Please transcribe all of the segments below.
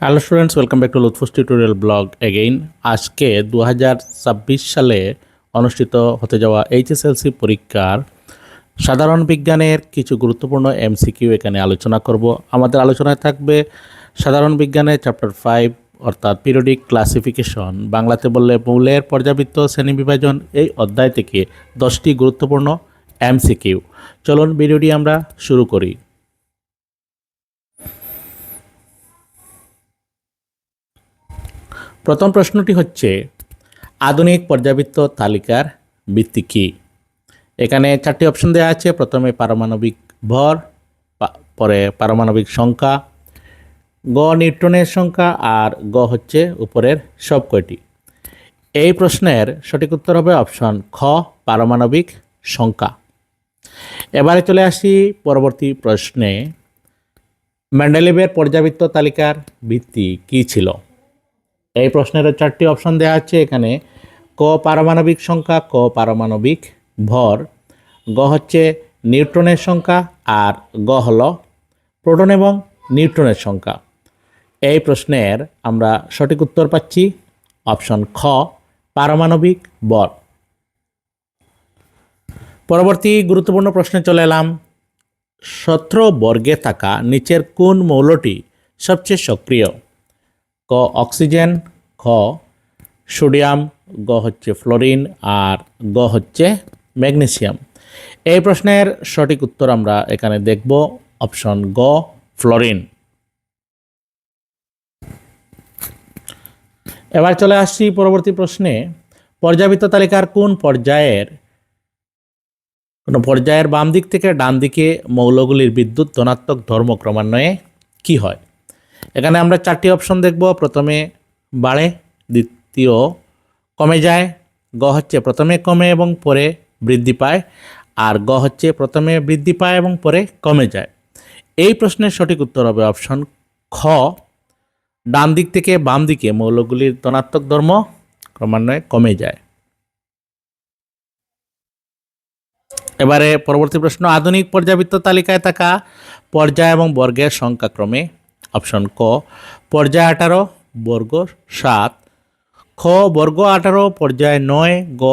Hello students welcome back to Lutfus tutorial blog again আজকে দু হাজার ছাব্বিশ সালে অনুষ্ঠিত হতে যাওয়া এইচএসএলসি পরীক্ষার সাধারণ বিজ্ঞানের কিছু গুরুত্বপূর্ণ এমসিকিউ এখানে আলোচনা করব। আমাদের আলোচনায় থাকবে সাধারণ বিজ্ঞানের চ্যাপ্টার ফাইভ অর্থাৎ পিরিয়ডিক ক্লাসিফিকেশন বাংলাতে বললে মৌলের পর্যাবৃত্ত, শ্রেণি বিভাজন, এই অধ্যায় থেকে দশটি গুরুত্বপূর্ণ এমসিকিউ চলুন ভিডিওটি আমরা শুরু করি। প্রথম প্রশ্নটি হচ্ছে, আধুনিক পর্যাবৃত্ত তালিকার ভিত্তি কী? এখানে চারটি অপশন দেওয়া আছে। প্রথমে পারমাণবিক ভর পরে পারমাণবিক সংখ্যা, গ নিউট্রনের সংখ্যা, আর গ হচ্ছে উপরের সব কয়টি এই প্রশ্নের সঠিক উত্তর হবে অপশন খ, পারমাণবিক সংখ্যা। এবারে চলে আসি পরবর্তী প্রশ্নে ম্যান্ডেলিভের পর্যাবৃত্ত তালিকার ভিত্তি কী ছিল? এই প্রশ্নের চারটি অপশন দেওয়া হচ্ছে এখানে, ক পারমাণবিক সংখ্যা, ক পারমাণবিক ভর, গ হচ্ছে নিউট্রনের সংখ্যা আর গ হল প্রোটন এবং নিউট্রনের সংখ্যা। এই প্রশ্নের আমরা সঠিক উত্তর পাচ্ছি অপশন খ, পারমাণবিক বর পরবর্তী গুরুত্বপূর্ণ প্রশ্নে চলে এলাম, সতেরো বর্গে থাকা নিচের কোন মৌলটি সবচেয়ে সক্রিয়? ক অক্সিজেন, খ সোডিয়াম, গ হচ্ছে ফ্লোরিন, আর গ হচ্ছে ম্যাগনেসিয়াম। এই প্রশ্নের সঠিক উত্তর আমরা এখানে দেখব, অপশন গ, ফ্লোরিন। এবার চলে আসছি পরবর্তী প্রশ্নে। পর্যাবৃত্ত তালিকার কোন পর্যায়ের, কোনো পর্যায়ের বাম দিক থেকে ডান দিকে মৌলগুলির বিদ্যুৎ ধনাত্মক ধর্ম ক্রমান্বয়ে কি হয়? এখানে আমরা চারটি অপশন দেখব। প্রথমে বাড়ে, দ্বিতীয় কমে যায়, গ হচ্ছে প্রথমে কমে এবং পরে বৃদ্ধি পায়, আর গ হচ্ছে প্রথমে বৃদ্ধি পায় এবং পরে কমে যায়। এই প্রশ্নের সঠিক উত্তর হবে অপশন খ। ডান দিক থেকে বাম দিকে মৌলগুলির ধনাত্মক ধর্ম ক্রমান্বয়ে কমে যায়। এবারে পরবর্তী প্রশ্ন, আধুনিক পর্যাবৃত্ত তালিকায় থাকা পর্যায় এবং বর্গের সংখ্যা ক্রমে অপশন ক, পর্যায় আঠারো, বর্গ সাত। খ, বর্গ আঠারো, পর্যায় নয়, গ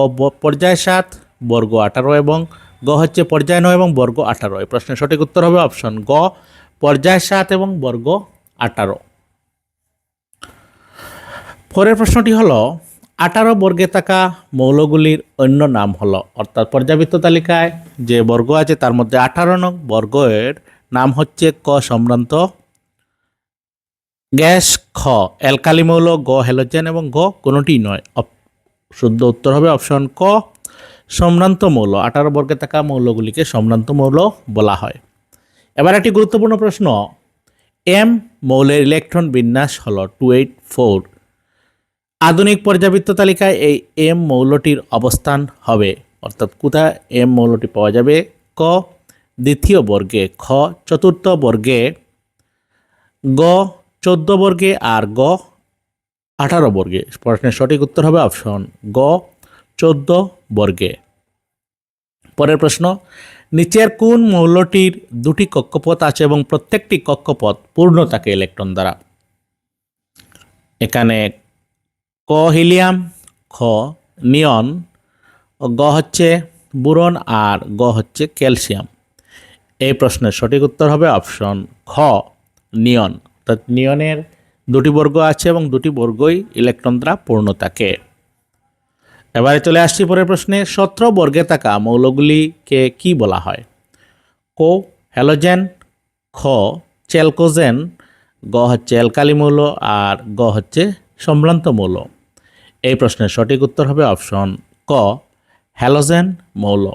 পর্যায় সাত, বর্গ আঠারো এবং গ হচ্ছে পর্যায় নয় এবং বর্গ আঠারো। এই প্রশ্নের সঠিক উত্তর হবে অপশন গ, পর্যায় সাত এবং বর্গ আঠারো। পরের প্রশ্নটি হলো, আঠারো বর্গে থাকা মৌলগুলির অন্য নাম হলো। অর্থাৎ পর্যাবৃত্ত তালিকায় যে বর্গ আছে তার মধ্যে আঠারো নং বর্গের নাম হচ্ছে ক সম্ভ্রান্ত গ্যাস, খ অ্যালকালি মৌল গ, হ্যালোজেন এবং গ কোনোটি নয়। শুদ্ধ উত্তর হবে অপশন ক, সম্ভ্রান্ত মৌল। আঠারো বর্গে থাকা মৌলগুলিকে সম্ভ্রান্ত মৌল বলা হয়। এবার একটি গুরুত্বপূর্ণ প্রশ্ন। এম মৌলের ইলেকট্রন বিন্যাস হল টু এইট ফোর। আধুনিক পর্যাবৃত্ত তালিকায় এই এম মৌলটির অবস্থান হবে। অর্থাৎ কোথায় এম মৌলটি পাওয়া যাবে? ক, দ্বিতীয় বর্গে, খ, চতুর্থ বর্গে, গ চোদ্দ বর্গে আর গ, আঠারো বর্গে। প্রশ্নের সঠিক উত্তর হবে অপশন গ, চোদ্দ বর্গে। পরের প্রশ্ন, নিচের কোন মৌলটির দুটি কক্ষপথ আছে এবং প্রত্যেকটি কক্ষপথ পূর্ণ থাকে ইলেকট্রন দ্বারা? এখানে ক হিলিয়াম, খ নিয়ন, গ হচ্ছে বুরন আর গ হচ্ছে ক্যালসিয়াম। এই প্রশ্নের সঠিক উত্তর হবে অপশন খ, নিয়ন। অর্থাৎ নিয়নের দুটি বর্গ আছে এবং দুটি বর্গই ইলেকট্রন দ্বারা পূর্ণ থাকে। এবারে চলে আসছি পরের প্রশ্নে, সতেরো বর্গে থাকা মৌলগুলিকে কি বলা হয়? কো হ্যালোজেন খ চেলকোজেন, গ হচ্ছে অ্যালকালি মৌল, আর গ হচ্ছে সম্ভ্রান্ত মৌল। এই প্রশ্নের সঠিক উত্তর হবে অপশন ক, হ্যালোজেন মৌল।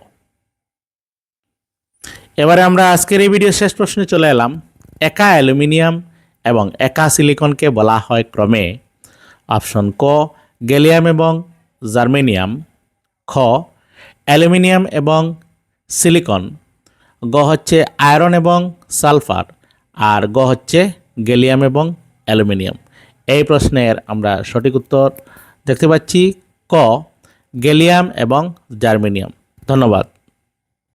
এবারে আমরা আজকের এই ভিডিও শেষ প্রশ্নে চলে এলাম। একা অ্যালুমিনিয়াম এবং একা সিলিকনকে বলা হয় ক্রমে অপশন ক, গ্যালিয়াম এবং জার্মেনিয়াম, খ, অ্যালুমিনিয়াম এবং সিলিকন, গ হচ্ছে আয়রন এবং সালফার, আর গ হচ্ছে গ্যালিয়াম এবং অ্যালুমিনিয়াম। এই প্রশ্নের আমরা সঠিক উত্তর দেখতে পাচ্ছি ক, গ্যালিয়াম এবং জার্মেনিয়াম। ধন্যবাদ।